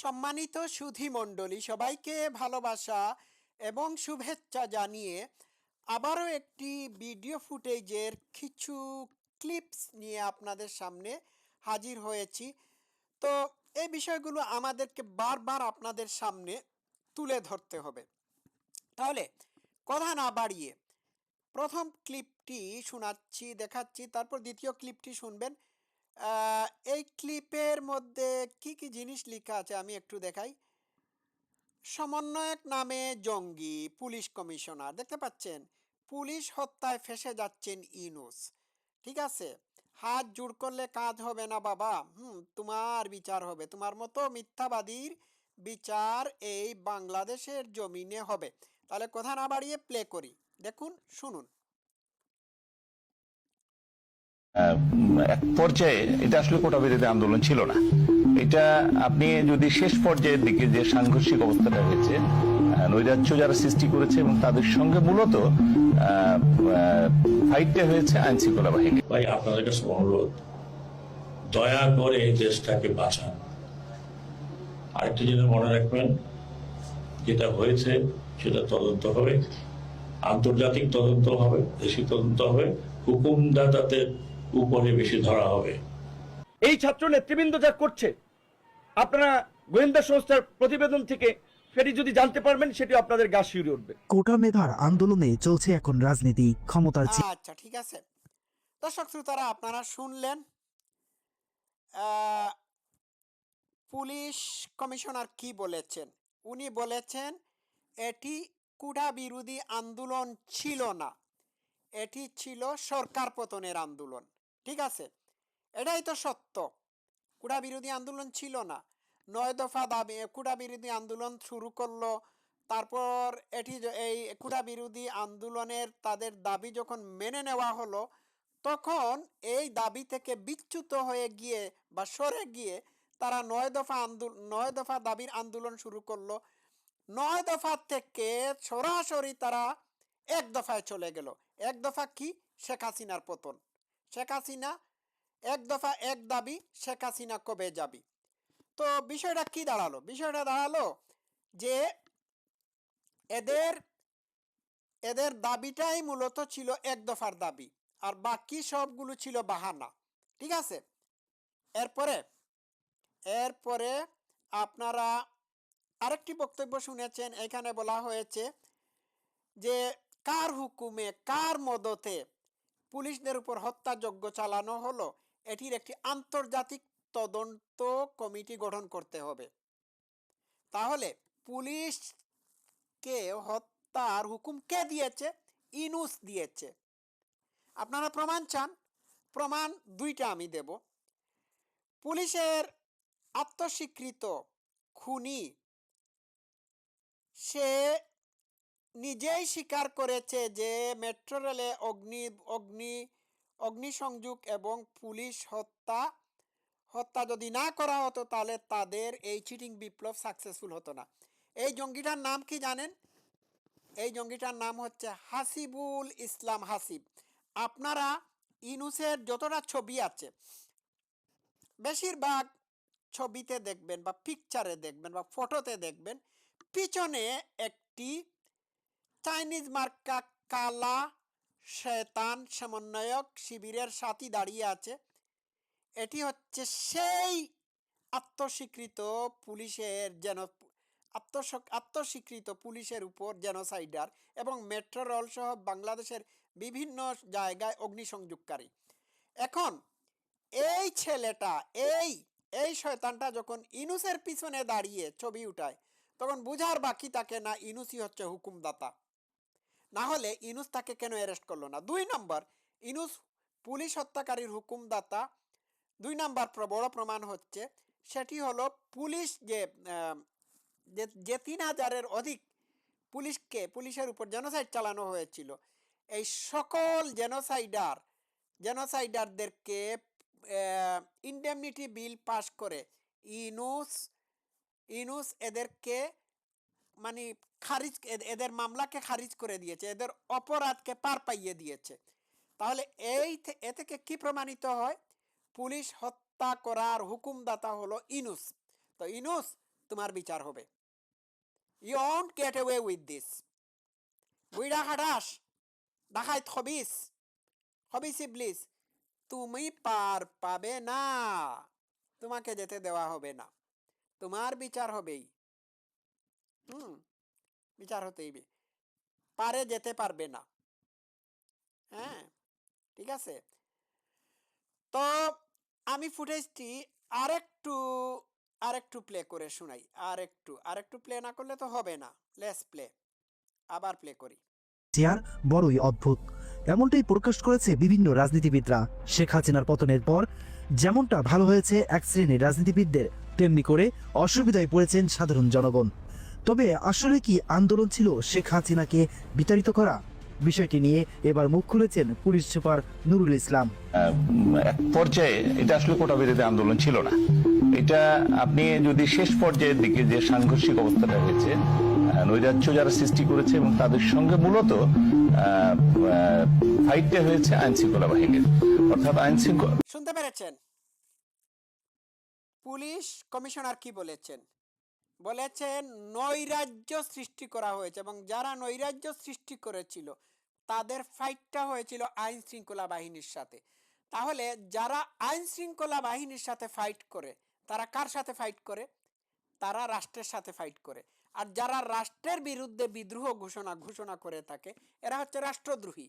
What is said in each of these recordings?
সম্মানিত সুধী মণ্ডলী, সবাইকে ভালোবাসা এবং শুভেচ্ছা জানিয়ে আবারও একটি ভিডিও ফুটেজের কিছু ক্লিপস নিয়ে আপনাদের সামনে হাজির হয়েছি। তো এই বিষয়গুলো আমাদেরকে বারবার আপনাদের সামনে তুলে ধরতে হবে। তাহলে কথা না বাড়িয়ে প্রথম ক্লিপটি শোনাচ্ছি, দেখাচ্ছি, তারপর দ্বিতীয় ক্লিপটি শুনবেন। এই ক্লিপের মধ্যে কি কি জিনিস লেখা আছে আমি একটু দেখাই। সমন্বয়ক নামে জঙ্গি, পুলিশ কমিশনার, দেখতে পাচ্ছেন? পুলিশ হত্যায় ফেসে যাচ্ছেন ইনুস ঠিক আছে? হাত জোড় করলে কাজ হবে না বাবা, হুম, তোমার বিচার হবে, তোমার মতো মিথ্যাবাদীর বিচার এই বাংলাদেশের জমিনে হবে। তাহলে কথা না বাড়িয়ে প্লে করি, দেখুন, শুনুন। এক পর্যায়ে এটা আসলে কোটা বিরোধী আন্দোলন ছিল না। এটা আপনি যদি শেষ পর্যায়ের দিকে যে সাংঘর্ষিক অবস্থাটা হয়েছে নৈরাজ্য যারা সৃষ্টি করেছে এবং তাদের সঙ্গে মূলত ফাইটটা হয়েছে আইন শৃঙ্খলা বাহিনী ভাই, আপনাদের কাছে অনুরোধ দয়া করে এই দেশটাকে বাঁচান। আরেকটা জিনিস মনে রাখবেন, যেটা হয়েছে সেটা তদন্ত হবে, আন্তর্জাতিক তদন্ত হবে, দেশি তদন্ত হবে, হুকুমদাতাদের উপরে বেশি ধরা হবে। এই ছাত্র নেতৃবৃন্দ যা করছে আপনারা গোয়েন্দা সংস্থার প্রতিবেদন থেকে সেটি যদি জানতে পারবেন সেটি আপনাদের গা শিউরে উঠবে। কোটা মেধার আন্দোলনে চলছে এখন রাজনীতি ক্ষমতার আচ্ছা ঠিক আছে। দর্শক শ্রোতারা আপনারা শুনলেন আহ, পুলিশ কমিশনার কি বলেছেন? উনি বলেছেন এটি কুড়া বিরোধী আন্দোলন ছিল না। এটি ছিল সরকার পতনের আন্দোলন। ঠিক আছে? এটাই তো সত্য। কুড়া বিরোধী আন্দোলন ছিল না। নয় দফা দাবি কুড়া বিরোধী আন্দোলন শুরু করল। তারপর এটি এই কুড়া বিরোধী আন্দোলনের তাদের দাবি যখন মেনে নেওয়া হলো, তখন এই দাবি থেকে বিচ্যুত হয়ে গিয়ে বা সরে গিয়ে তারা নয় দফা আন্দোলন নয় দফা দাবির আন্দোলন শুরু করল। নয় দফা থেকে সরাসরি তারা এক দফায় চলে গেল। এক দফা কি? শেখ হাসিনার পতন। শেখ হাসিনা, এক দফা এক দাবি শেখ হাসিনা কবে যাবি? তো বিষয়টা কি দাঁড়াল? বিষয়টা দাঁড়াল যে এদের এদের দাবিটাই মূলত ছিল এক দফার দাবি, আর বাকি সবগুলো ছিল বাহানা। ঠিক আছে? এরপরে এরপরে আপনারা আরেকটি বক্তব্য শুনেছেন, এখানে বলা হয়েছে যে কার হুকুমে, কার মদতে পুলিশদের উপর হত্যাযজ্ঞ চালানো হলো। এটির একটি আন্তর্জাতিক তদন্ত কমিটি গঠন করতে হবে। তাহলে পুলিশকে হত্যার হুকুম কে দিয়েছে? ইনুস দিয়েছে। আপনারা প্রমাণ চান? প্রমাণ দুইটা আমি দেব। পুলিশের আত্মস্বীকৃত খুনি সে নিজেই স্বীকার করেছে যে মেট্রো রেলে অগ্নি অগ্নি, অগ্নিসংযোগ এবং পুলিশ হত্যা হত্যা যদি না করা হতো তাহলে তাদের এই চিটিং বিপ্লব সাকসেসফুল হতো না। এই জঙ্গিটার নাম কি জানেন? এই জঙ্গিটার নাম হচ্ছে হাসিবুল ইসলাম হাসিব। আপনারা ইনুসের যতটা ছবি আছে, বেশিরভাগ ছবিতে দেখবেন বা পিকচারে দেখবেন বা ফটোতে দেখবেন, পিছনে একটি চাইনিজ মার্কা কালা শয়তান সমন্বয়ক শিবিরের সাথী দাঁড়িয়ে আছে। এটি হচ্ছে সেই আত্মস্বীকৃত পুলিশের যেন আত্মস- আত্মস্বীকৃত পুলিশের উপর জেনোসাইডার এবং মেট্রো রেল সহ বাংলাদেশের বিভিন্ন জায়গায় অগ্নিসংযোগকারী। এখন এই ছেলেটা, এই এই শয়তানটা যখন ইনুসের পিছনে দাঁড়িয়ে ছবি উঠায়, তখন বুঝার বাকি তাকে না ইনুসই হচ্ছে হুকুমদাতা। না হলে ইনুস তাকে কেন অ্যারেস্ট করল না? দুই নম্বর, ইনুস পুলিশ হত্যাকারীর হুকুমদাতা। দুই নম্বর বড় প্রমাণ হচ্ছে, সেটি হলো পুলিশ যে যে- তিন হাজারের অধিক পুলিশকে, পুলিশের উপর জেনোসাইড চালানো হয়েছিল, এই সকল জেনোসাইডার জেনোসাইডারদেরকে ইন্ডেমনিটি বিল পাস করে ইনুস ইনুস এদেরকে মানে খারিজ এদের মামলাকে খারিজ করে দিয়েছে, এদের অপরাধকে পার পাইয়ে দিয়েছে। তাহলে এই এ থেকে কি প্রমাণিত হয়? পুলিশ হত্যা করার হুকুমদাতা হলো ইনুস। তো ইনুস, তোমার বিচার হবে। You won't get away with this বুইড়া খাটাস ডাকাইত খবিস খবিস ইবলিস তুমি পার পাবে না। তোমাকে যেতে দেওয়া হবে না। তোমার বিচার হবেই। হুম, বিচার হতেই হবে। পারে যেতে পারবে না। হ্যাঁ ঠিক আছে? তো আমি ফুটেজটি আরেকটু আরেকটু প্লে করে শোনাই। আরেকটু আরেকটু প্লে না করলে তো হবে না। লেস প্লে আবার প্লে করি। চেয়ার বড়ই অদ্ভুত। এমনটাই প্রকাশ করেছে বিভিন্ন রাজনীতিবিদরা। শেখ হাসিনার পতনের পর যেমনটা ভালো হয়েছে এক শ্রেণির রাজনীতিবিদদের, তেমনি করে অসুবিধায় পড়েছেন সাধারণ জনগণ। তবে আসলে কি আন্দোলন ছিল শেখ হাসিনাকে বিতাড়িত করা? বিষয়টি নিয়ে এবার মুখ খুলেছেন পুলিশ সুপার নুরুল ইসলাম। আহ, এক পর্যায়ে এটা আসলে কোটা বিরোধী আন্দোলন ছিল না। এটা আপনি যদি শেষ পর্যায়ের দিকে যে সাংঘর্ষিক অবস্থাটা হয়েছে নৈরাজ্য যারা সৃষ্টি করেছে এবং তাদের সঙ্গে মূলত ফাইটটা হয়েছে আইন শৃঙ্খলা বাহিনীর। অর্থাৎ আইন শৃঙ্খলা শুনতে পেরেছেন? পুলিশ কমিশনার কি বলেছেন? বলেছেন, নৈরাজ্য সৃষ্টি করা হয়েছে এবং যারা নৈরাজ্য সৃষ্টি করেছিল, তাদের ফাইটটা হয়েছিল আইন শৃঙ্খলা বাহিনীর সাথে। তাহলে যারা আইন শৃঙ্খলা বাহিনীর সাথে ফাইট করে, তারা কার সাথে ফাইট করে? তারা রাষ্ট্রের সাথে ফাইট করে। আর যারা রাষ্ট্রের বিরুদ্ধে বিদ্রোহ ঘোষণা ঘোষণা করে থাকে, এরা হচ্ছে রাষ্ট্রদ্রোহী।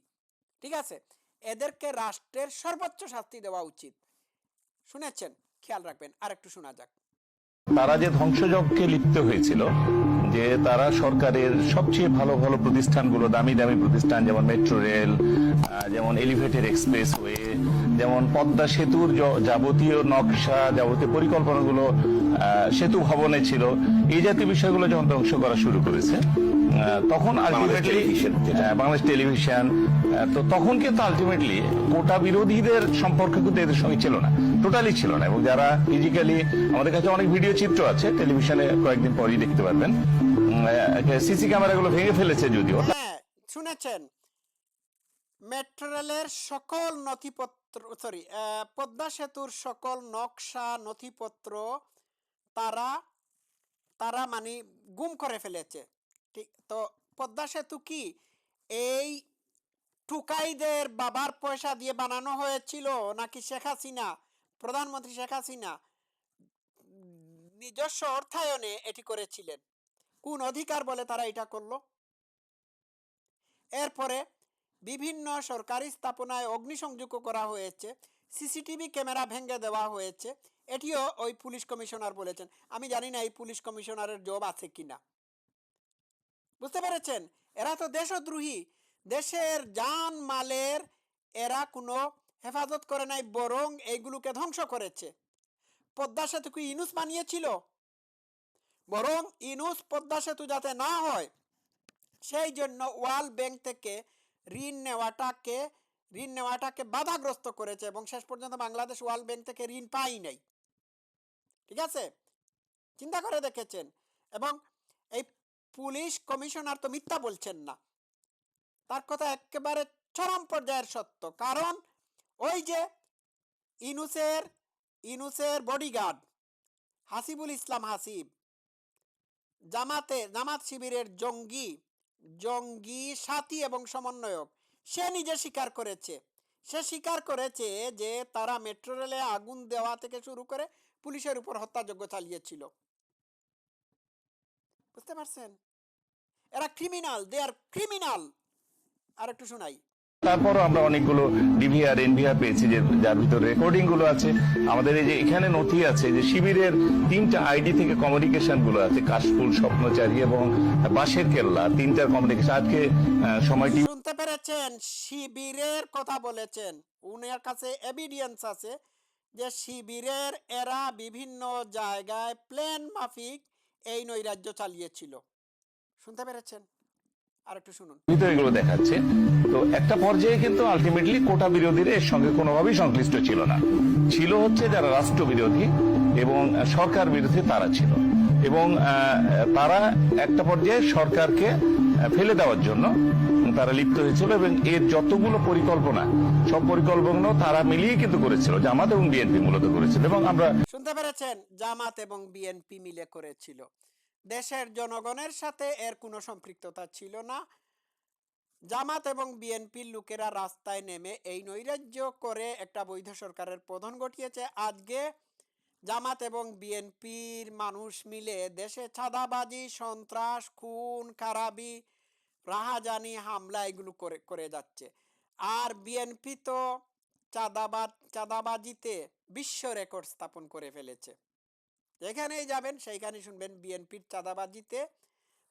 ঠিক আছে? এদেরকে রাষ্ট্রের সর্বোচ্চ শাস্তি দেওয়া উচিত। শুনেছেন? খেয়াল রাখবেন। আর একটু শোনা যাক। তারা যে ধ্বংসযজ্ঞে লিপ্ত হয়েছিল যে তারা সরকারের সবচেয়ে ভালো ভালো প্রতিষ্ঠানগুলো দামি দামি প্রতিষ্ঠান যেমন মেট্রো রেল যেমন এলিভেটেড এক্সপ্রেসওয়ে যেমন পদ্মা সেতুর যাবতীয় নকশা যাবতীয় পরিকল্পনাগুলো সেতু ভবনে ছিল এই জাতীয় বিষয়গুলো যখন ধ্বংস করা শুরু করেছে তখন আলটিমেটলি বাংলাদেশ টেলিভিশন তো তখন কিন্তু আলটিমেটলি কোটা বিরোধীদের সম্পর্ক কিন্তু এদের সঙ্গে ছিল না টোটালি ছিল না। এবং যারা ফিজিক্যালি আমাদের কাছে অনেক ভিডিও চিত্র আছে টেলিভিশনে কয়েকদিন পরই দেখতে পারবেন। সিসি ক্যামেরাগুলো ভেঙে ফেলেছে যদিও। হ্যাঁ শুনেছেন। সকল নথিপত্র সরি পদ্মা সেতুর সকল নকশা, নথিপত্র তারা তারা মানে গুম করে ফেলেছে। ঠিক, তো পদ্মা সেতু কি? এই টুকাইদের বাবার পয়সা দিয়ে বানানো হয়েছিল নাকি শেখ হাসিনা, প্রধানমন্ত্রী শেখ হাসিনা, নিজস্ব অর্থায়নে এটি করেছিলেন। কোন অধিকার বলে তারা এটা করল? এরপরে বিভিন্ন সরকারি স্থাপনায় অগ্নিসংযোগও করা হয়েছে, সিসিটিভি ক্যামেরা ভেঙে দেওয়া হয়েছে, এটিও ওই পুলিশ কমিশনার বলেছেন। আমি জানি না এই পুলিশ কমিশনারের জব আছে কিনা। বুঝতে পেরেছেন? এরা তো দেশদ্রোহী দেশের জান মালের এরা কোনো হেফাজত করে নাই, বরং এইগুলোকে ধ্বংস করেছে। পদ্মা সেতু কি ইনুস বানিয়েছিল? বরং ইনুস পদ্মা সেতু যাতে না হয়, সেই জন্য ওয়ার্ল্ড ব্যাংক থেকে ঋণ নেওয়াটাকে ঋণ নেওয়াটাকে বাধাগ্রস্ত করেছে এবং শেষ পর্যন্ত বাংলাদেশ ওয়ার্ল্ড ব্যাংক থেকে ঋণ পাই নাই। ঠিক আছে? চিন্তা করে দেখেছেন? এবং এই পুলিশ কমিশনার তো মিথ্যা বলছেন না। তার কথা একেবারে চরম পর্যায়ের সত্য। কারণ ওই যে ইনুসের ইনুসের বডিগার্ড হাসিবুল ইসলাম হাসিব, জামাতে, জামাত শিবিরের জঙ্গি জঙ্গি সাথী এবং সমন্বয়ক, সে নিজে স্বীকার করেছে। সে স্বীকার করেছে যে তারা মেট্রো রেলে আগুন দেওয়া থেকে শুরু করে পুলিশের উপর হত্যাযজ্ঞ চালিয়েছিল। বুঝতে পারছেন? এরা ক্রিমিনাল দে আর ক্রিমিনাল আর একটু শোনাই। তারপরও আমরা অনেকগুলো ডিভিআর এনভিআর পেয়েছি যে যার ভিতরে রেকর্ডিংগুলো আছে। আমাদের এই যে এখানে নথি আছে যে শিবিরের তিনটা আইডি থেকে কমিউনিকেশনগুলো আছে। কাশফুল স্বপ্নচারী এবং বাঁশের কেল্লা তিনটার কমিউনিকেশন আজকে সময়টি শুনতে পেরেছেন? শিবিরের কথা বলেছেন। উনার কাছে এভিডেন্স আছে যে শিবিরের এরা বিভিন্ন জায়গায় প্ল্যান মাফিক এই নৈরাজ্য চালিয়েছিল। শুনতে পেরেছেন? আর একটু শুনুন ভিতরে এগুলো দেখাচ্ছে। তো একটা পর্যায়ে কিন্তু আলটিমেটলি কোটা বিরোধীরা এর সঙ্গে কোনোভাবেই সংশ্লিষ্ট ছিল না। ছিল হচ্ছে যারা রাষ্ট্র বিরোধী এবং সরকার বিরোধী তারা ছিল। এবং তারা একটা পর্যায়ে সরকারকে ফেলে দেওয়ার জন্য তারা লিপ্ত হয়েছিল এবং এর যতগুলো পরিকল্পনা সব পরিকল্পনা তারা মিলিয়ে কিন্তু করেছিল জামাত এবং বিএনপি মূলত করেছিল এবং আমরা শুনতে পেরেছেন জামাত এবং বিএনপি মিলে করেছিল। দেশের জনগণের সাথে এর কোনো সম্পৃক্ততা ছিল না। জামাত এবং বিএনপির লোকেরা রাস্তায় নেমে এই নৈরাজ্য করে একটা বৈধ সরকারের পতন ঘটিয়েছে। আজকে জামাত এবং বিএনপির মানুষ মিলে দেশে চাঁদাবাজি, সন্ত্রাস, খুন খারাবি রাহাজানি হামলা এগুলো করে করে যাচ্ছে। আর বিএনপি তো চাঁদাবাদ, চাঁদাবাজিতে বিশ্ব রেকর্ড স্থাপন করে ফেলেছে। যেখানেই যাবেন, সেইখানেই শুনবেন বিএনপির চাঁদাবাজিতে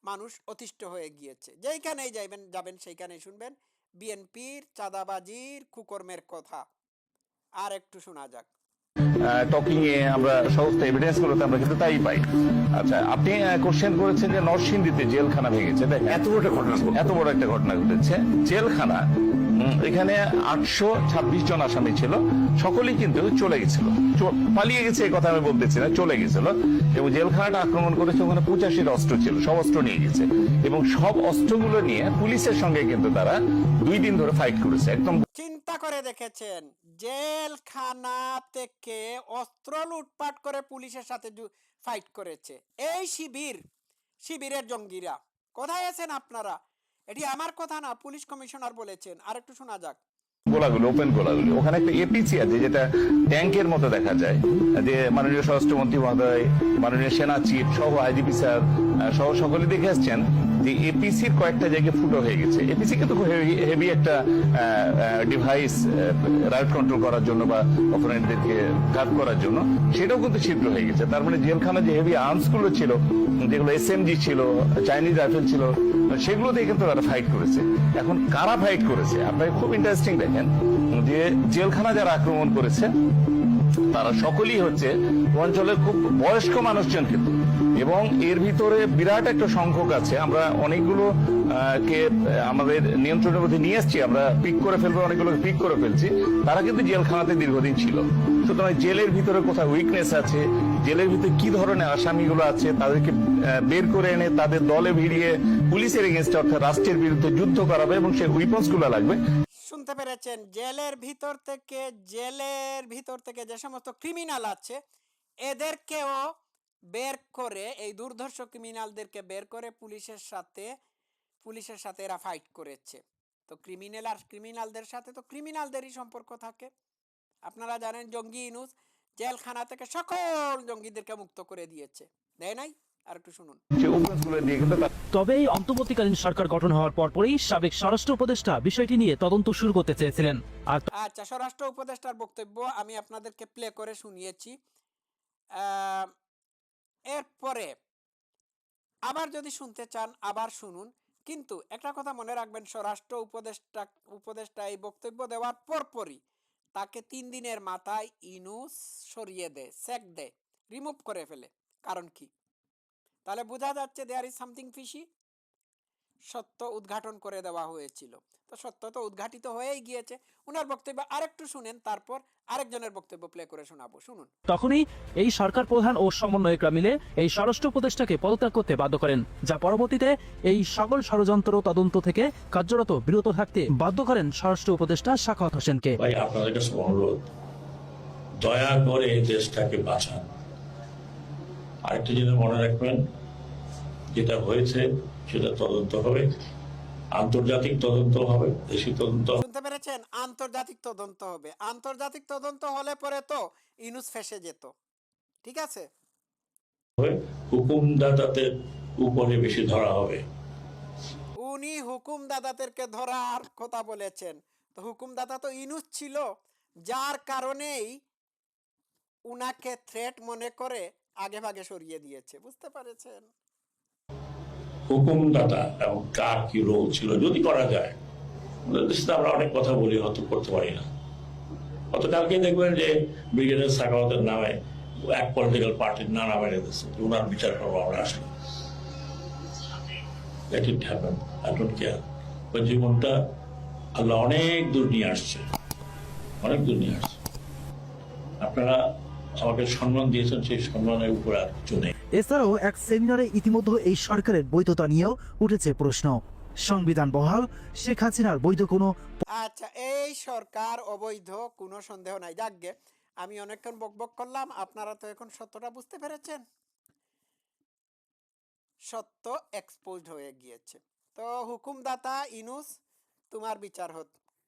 মানুষ অতিষ্ঠ হয়ে গিয়েছে। যেইখানেই যাইবেন, যাবেন, সেইখানেই শুনবেন বিএনপির চাঁদাবাজির কুকর্মের কথা। আর একটু শোনা যাক। টকিং এ আমরা সমস্ত এভিডেন্স গুলোতে আমরা কিন্তু তাই পাই। আচ্ছা আপনি কোশ্চেন করেছেন যে নরসিংদীতে জেলখানা ভেঙেছে এত বড় ঘটনা এত বড় একটা ঘটনা ঘটেছে। জেলখানা এখানে আটশো ছাব্বিশ জন আসামি ছিল। সকলেই কিন্তু চলে গেছিল। পালিয়ে গেছে এই কথা আমি বলতেছি না চলে গেছিল। এবং জেলখানাটা আক্রমণ করেছে ওখানে পঁচাশির অস্ত্র ছিল সব অস্ত্র নিয়ে গেছে। এবং সব অস্ত্রগুলো নিয়ে পুলিশের সঙ্গে কিন্তু তারা দুই দিন ধরে ফাইট করেছে। একদম চিন্তা করে দেখেছেন জেলখানা থেকে অস্ত্র লুটপাট করে পুলিশের সাথে ফাইট করেছে। এই শিবির, শিবিরের জঙ্গিরা। কোথায় আছেন আপনারা? এটি আমার কথা না, পুলিশ কমিশনার বলেছেন। আর একটু শোনা যাক। গোলাগুলো ওপেন গোলাগুলি। ওখানে একটা এপিসি আছে, যেটা ট্যাঙ্কের মতো দেখা যায়। যে মাননীয় স্বরাষ্ট্রমন্ত্রী মহোদয়, মাননীয় সেনা চিফ সহ আইজিপি স্যার সহ সকলে দেখে আসছেন যে এপিসির কয়েকটা জায়গায় ফুটো হয়ে গেছে। এপিসি কিন্তু হেভি একটা ডিভাইস রাইট কন্ট্রোল করার জন্য বা অপোনেন্টদেরকে কাট করার জন্য। সেটাও কিন্তু ছিদ্র হয়ে গেছে। তার মানে জেলখানা যে হেভি আর্মসগুলো ছিল, যেগুলো এসএমজি ছিল চাইনিজ রাইফেল ছিল, সেগুলো দিয়ে কিন্তু তারা ফাইট করেছে। এখন কারা ফাইট করেছে? আপনাকে খুব ইন্টারেস্টিং দেখেন যে জেলখানা যারা আক্রমণ করেছে, তারা সকলেই হচ্ছে অঞ্চলের খুব বয়স্ক মানুষজন কিন্তু। এবং এর ভিতরে বিরাট একটা সংখ্যক আছে। আমরা অনেকগুলো কে, আমাদের নিয়ন্ত্রণের মধ্যে নিয়ে এসছি। আমরা পিক করে ফেলব অনেকগুলোকে পিক করে ফেলছি। তারা কিন্তু জেলখানাতে দীর্ঘদিন ছিল। সুতরাং জেলের ভিতরে কোথায় উইকনেস আছে, জেলের ভিতরে কি ধরনের আসামিগুলো আছে, তাদেরকে বের করে এনে তাদের দলে ভিড়িয়ে পুলিশের এগেনস্টে অর্থাৎ রাষ্ট্রের বিরুদ্ধে যুদ্ধ করাবে এবং সেই উইপন্সগুলো লাগবে। শুনতে পেরেছেন, জেলের ভিতর থেকে, জেলের ভিতর থেকে যে সমস্ত ক্রিমিনাল আছে, এদেরকেও বের করে, এই দুর্ধর্ষ ক্রিমিনালদেরকে বের করে পুলিশের সাথে পুলিশের সাথে এরা ফাইট করেছে। তো ক্রিমিনাল আর ক্রিমিনালদের সাথে তো ক্রিমিনালদেরই সম্পর্ক থাকে। আপনারা জানেন জঙ্গি ইনুস জেলখানা থেকে সকল জঙ্গিদেরকে মুক্ত করে দিয়েছে। দেয় নাই? আর একটু শুনুন। তবে এই অন্তর্বর্তীকালীন সরকার গঠন হওয়ার পরপরই সাবেক স্বরাষ্ট্র উপদেষ্টা বিষয়টি নিয়ে তদন্ত শুরু করতে চেয়েছিলেন। আর আচ্ছা স্বরাষ্ট্র উপদেষ্টার বক্তব্য আমি আপনাদেরকে প্লে করে শুনিয়েছি। এরপরে আবার যদি শুনতে চান আবার শুনুন। কিন্তু একটা কথা মনে রাখবেন স্বরাষ্ট্র উপদেষ্টা উপদেষ্টা এই বক্তব্য দেওয়ার পরপরই তাকে তিন দিনের মাথায় ইনুস সরিয়ে দেয় সেক দেয় রিমুভ করে ফেলে। কারণ কি? তাহলে বোঝা যাচ্ছে দেয়ার ইজ সামথিং ফিশি সত্য উদ্ঘাটন করে দেওয়া হয়েছিল। তো সত্য তো উদ্ঘাটিত হয়েই গিয়েছে। ওনার বক্তব্য আরেকটু শুনেন তারপর আরেকজনের বক্তব্য প্লে করে শোনাবো। শুনুন। তখনই এই সরকার প্রধান ও সমন্বয়করা মিলে এই স্বরাষ্ট্র উপদেষ্টাকে পদত্যাগ করতে বাধ্য করেন যা পরবর্তীতে এই সকল ষড়যন্ত্র তদন্ত থেকে কার্যরত বিরত থাকতে বাধ্য করেন স্বরাষ্ট্র উপদেষ্টা শাখাত হোসেনকে। ভাই আপনাদের কাছে অনুরোধ দয়া করে এই দেশটাকে বাঁচান। আরেকটা জিনিস মনে রাখবেন যেটা হয়েছে সেটা তদন্ত হবে। আন্তর্জাতিক তদন্ত হবে দেশি তদন্ত শুনতে পেরেছেন? আন্তর্জাতিক তদন্ত হবে। আন্তর্জাতিক তদন্ত হলে পরে তো ইনুস ফেসে যেত। ঠিক আছে? হুকুমদাতাদের উপরে বেশি ধরা হবে। উনি হুকুমদাতাদেরকে ধরার কথা বলেছেন। তো হুকুমদাতা তো ইনুস ছিল। যার কারণেই উনাকে থ্রেট মনে করে আগে ভাগে সরিয়ে দিয়েছে। বুঝতে পারেছেন? হুকুমদাতা এবং কার কি রোল ছিল, যদি করা যায় আমরা অনেক কথা বলি, হয়তো করতে পারি না। অত কালকে দেখবেন যে ব্রিগেডিয়ার সাকাওয়াতের নামে এক পলিটিক্যাল পার্টির নাম মেরে দিচ্ছে যে ওনার বিচার করব আমরা আসলে। জীবনটা আল্লাহ অনেক দূর নিয়ে আসছে। অনেক দূর নিয়ে আসছে। আপনারা আমাকে সম্মান দিয়েছেন, সেই সম্মানের উপর আর কিছু নেই। এছাড়াও এক সেমিনারে ইতিমধ্যে এই সরকারের বৈধতা নিয়েও উঠেছে প্রশ্ন। সংবিধান বহাল, শেখ হাসিনার বৈধ কোনো আচ্ছা এই সরকার অবৈধ কোনো সন্দেহ নাই। যাকগে, আমি অনেকক্ষণ বকবক করলাম, আপনারা তো এখন সত্যটা বুঝতে পেরেছেন। সত্য এক্সপোজড হয়ে গিয়েছে। তো হুকুমদাতা ইনুস, তোমার বিচার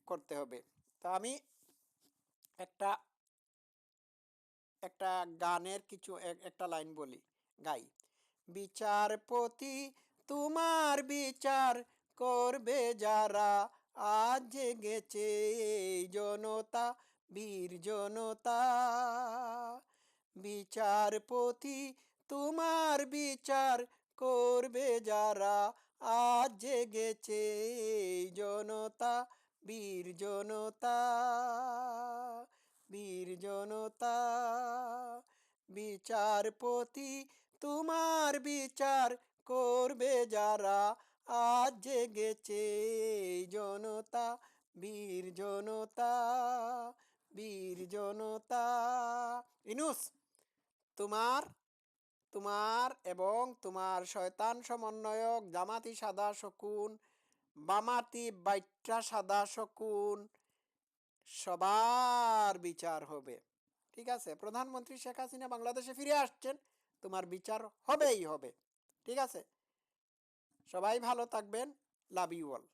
করতে হবে। তো আমি একটা একটা গানের কিছু, এক- একটা লাইন বলি। গাই। বিচারপতি তোমার বিচার করবে যারা। আজ জেগেছে জনতা, বীর জনতা। বিচারপতি তোমার বিচার করবে যারা। আজ জেগেছে জনতা, বীর জনতা। বীর জনতা। বিচারপতি তোমার বিচার করবে যারা। আজ জেগেছে জনতা, বীর জনতা বীর জনতা। ইনুস, তোমার তোমার এবং তোমার শয়তান সমন্বয়ক জামাতি সাদা শকুন, বামাতি বাইট্রা সাদা শকুন, সবার বিচার হবে। ঠিক আছে? প্রধানমন্ত্রী শেখ হাসিনা বাংলাদেশে ফিরে আসছেন। তোমার বিচার হবেই হবে। ঠিক আছে? সবাই ভালো থাকবেন। Love you all